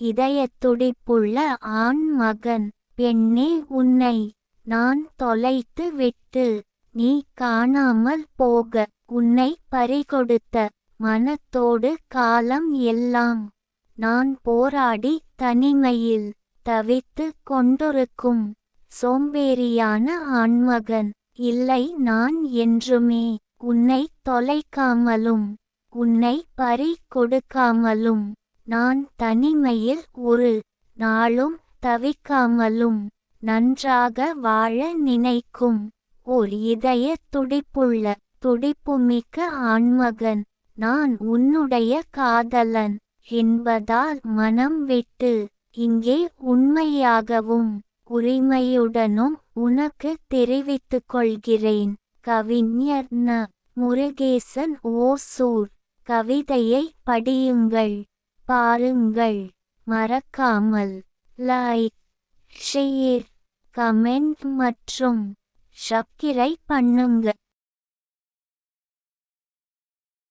இதயத்துடிப்புள்ள ஆண் மகன் பெண்ணே உன்னை நான் தொலைத்து விட்டு நீ காணாமல் போக உன்னை பறிகொடுத்த மனத்தோடு காலம் எல்லாம் நான் போராடி தனிமையில் தவித்து கொண்டிருக்கும் சோம்பேறியான ஆண்மகன் இல்லை நான் என்றுமே உன்னை தொலைக்காமலும் உன்னை பறி கொடுக்காமலும் நான் தனிமையில் ஒரு நாளும் தவிக்காமலும் நன்றாக வாழ நினைக்கும் ஓர் இதய துடிப்புள்ள துடிப்புமிக்க ஆண்மகன். நான் உன்னுடைய காதலன் என்பதால் மனம் விட்டு இங்கே உண்மையாகவும் உரிமையுடனும் உனக்கு தெரிவித்துக் கொள்கிறேன். கவிஞர் ந. முருகேசன் ஓசூர். கவிதையை படியுங்கள். பாருங்கள். மறக்காமல் லைக் ஷேர் கமெண்ட் மற்றும் சப்ஸ்கிரைப் பண்ணுங்க.